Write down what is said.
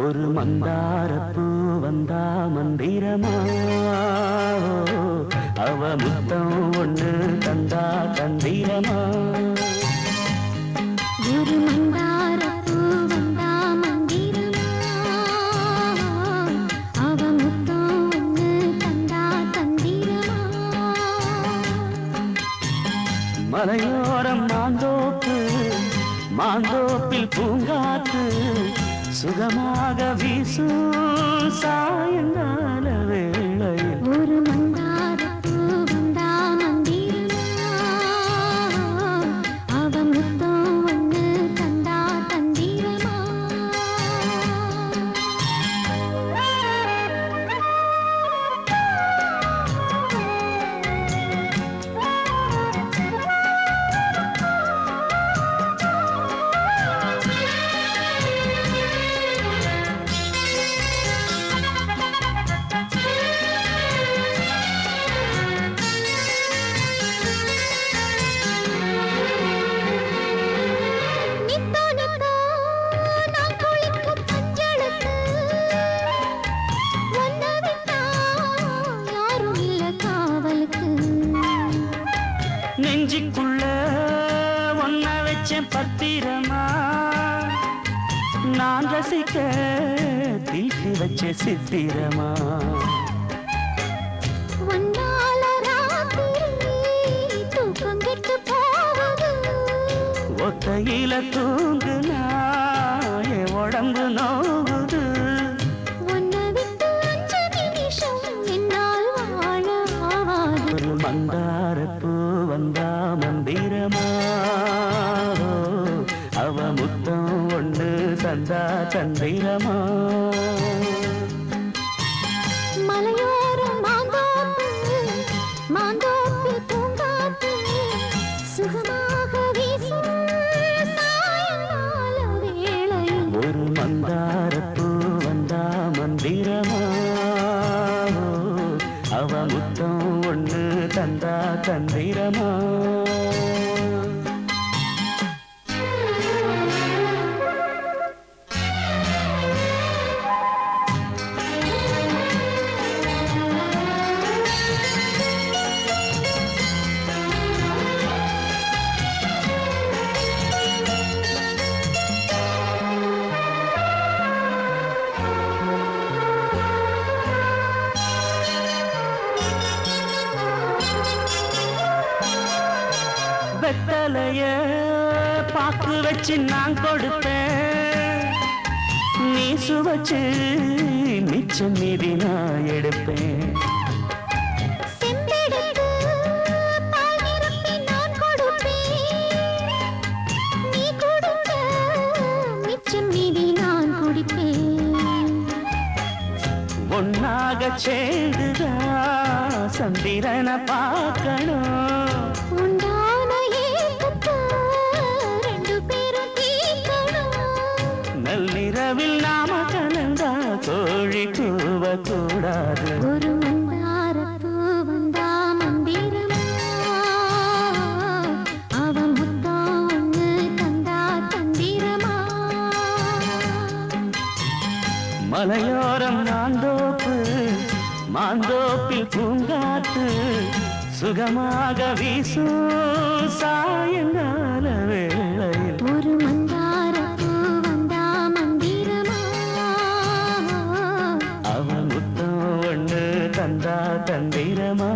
ஒரு மந்தாரப்பூ வந்தா மந்திரமா? அவ முத்தம் ஒண்ணு தந்தா தந்திரமா? ஒரு மந்தாரப்பூ வந்தா மந்திரமா? அவ முத்தம் ஒண்ணு தந்தா தந்திரமா? மலையோரம் மாந்தோப்பு மாந்தோப்பில் பூங்காத்து சுகமாக வீசு சாயங்கால வேளையில் நெஞ்சுக்குள்ள ஒன்ன வச்சேன் பத்திரமா? நான் ரசிக்க தீட்டி வச்ச சித்திரமா? ஒத்தையில தூங்குனா உடம்பு நோகுது மந்திரமா அவ முத்தம் ஒண்ணு தந்தா தந்திரமா அவ முத்தம் ஒன்று தந்தா தந்திரமா? வெத்தலைய பாக்கு வச்சு நான் கொடுப்பேன் நீ சுவச்சு மிச்சம் மீதி நான் எடுப்பேன். செம்பெடுத்து பால் நிரப்பி நான் கோழி கூவ கூடாது ஒரு மந்தாரப்பூ வந்தா மந்திரமா. அவன் முத்தம் ஒண்ணு தந்தா தந்திரமா? மலையோரம் மாந்தோப்பு மாந்தோப்பில் பூங்காத்து சுகமாக வீசும் சாயங்கால வேளையில் தந்தா தந்திரமா?